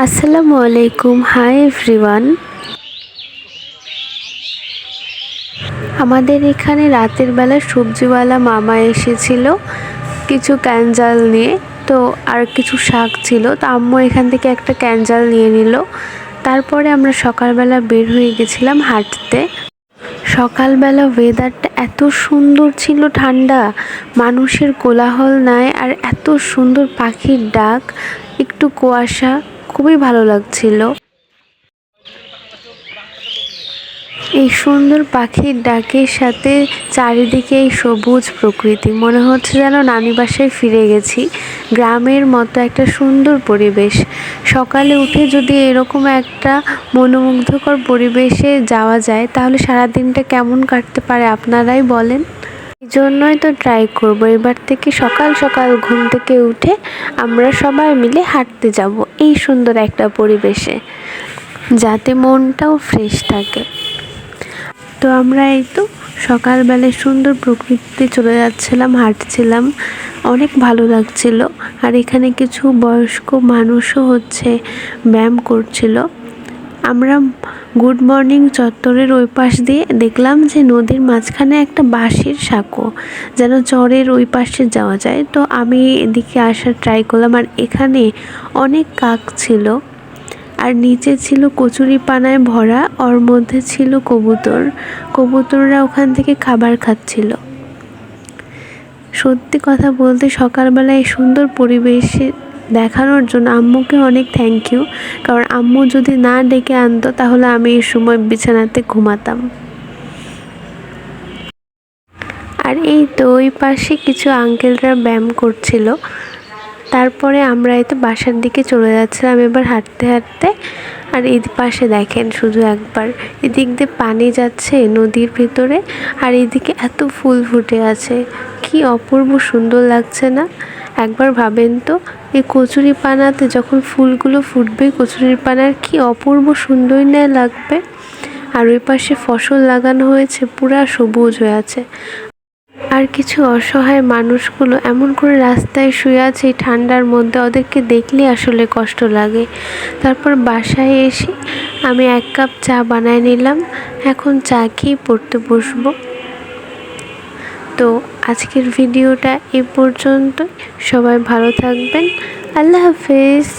আসসালামু আলাইকুম। Hi everyone আমাদের এখানে রাতের বেলা সবজিওয়ালা মামা এসেছিল কিছু ক্যানজাল নিয়ে। তো আর কিছু শাক ছিল। তো আম্মু এখান থেকে একটা ক্যানজাল নিয়ে নিল। তারপরে আমরা সকালবেলা বের হয়ে গেছিলাম হাঁটতে। সকালবেলা ওয়েদারটা এত সুন্দর ছিল ঠান্ডা। মানুষের কোলাহল নাই আর এত সুন্দর পাখির ডাক, একটু কুয়াশা। খুবই ভালো লাগছিল। এই সুন্দর পাখির ডাকের সাথে চারিদিকে এই সবুজ প্রকৃতি। মনে হচ্ছে যেন নানি বাসায় ফিরে গেছি। গ্রামের মতো একটা সুন্দর পরিবেশ। সকালে উঠে যদি এরকম একটা মনোমুগ্ধকর পরিবেশে যাওয়া যায়, তাহলে সারাদিনটা কেমন কাটতে পারে আপনারাই বলেন। এই জন্যই তো ট্রাই করব। এবার থেকে সকাল সকাল ঘুম থেকে উঠে আমরা সবাই মিলে হাঁটতে যাব এই সুন্দর একটা পরিবেশে, যাতে মনটাও ফ্রেশ থাকে। তো আমরা এই তো সকালবেলায় সুন্দর প্রকৃতিতে চলে যাচ্ছিলাম, হাঁটছিলাম। অনেক ভালো লাগছিল। আর এখানে কিছু বয়স্ক মানুষও হচ্ছে ব্যায়াম করছিল। আমরা গুড মর্নিং চত্বরের ওই পাশ দিয়ে দেখলাম যে নদীর মাঝখানে একটা বাঁশের সাঁকো, যেন চরের ওই পাশে যাওয়া যায়। তো আমি এদিকে আসার ট্রাই করলাম আর এখানে অনেক কাক ছিল আর নিচে ছিল কচুরি পানায় ভরা, ওর মধ্যে ছিল কবুতর। কবুতররা ওখান থেকে খাবার খাচ্ছিল। সত্যি কথা বলতে সকালবেলায় সুন্দর পরিবেশে দেখানোর জন্য আম্মুকে অনেক থ্যাংক ইউ কারণ আম্মু যদি না ডেকে আনতো, তাহলে আমি এই সময় বিছানাতে ঘুমাতাম। আর এই তো ওই পাশে কিছু আঙ্কেলরা ব্যায়াম করছিল। তারপরে আমরা এই তো বাসার দিকে চলে যাচ্ছিলাম এবার হাঁটতে হাঁটতে। আর এই পাশে দেখেন শুধু একবার, এদিক দিয়ে পানি যাচ্ছে নদীর ভিতরে, আর এদিকে এত ফুল ফুটে আছে। কি অপূর্ব সুন্দর লাগছে না? একবার ভাবেন তো, এই কচুরি পানাতে যখন ফুলগুলো ফুটবে, কচুরির পানার কি অপূর্ব সুন্দর না লাগবে? আর ওই পাশে ফসল লাগানো হয়েছে, পুরা সবুজ হয়ে আছে। আর কিছু অসহায় মানুষগুলো এমন করে রাস্তায় শুয়ে আছে, এই ঠান্ডার মধ্যে ওদেরকে দেখলে আসলে কষ্ট লাগে। তারপর বাসায় এসে আমি এক কাপ চা বানায় নিলাম, এখন চা খেয়ে পড়তে বসবো। তো আজকের ভিডিওটা এ পর্যন্ত সবাই ভালো থাকবেন। আল্লাহ হাফেজ।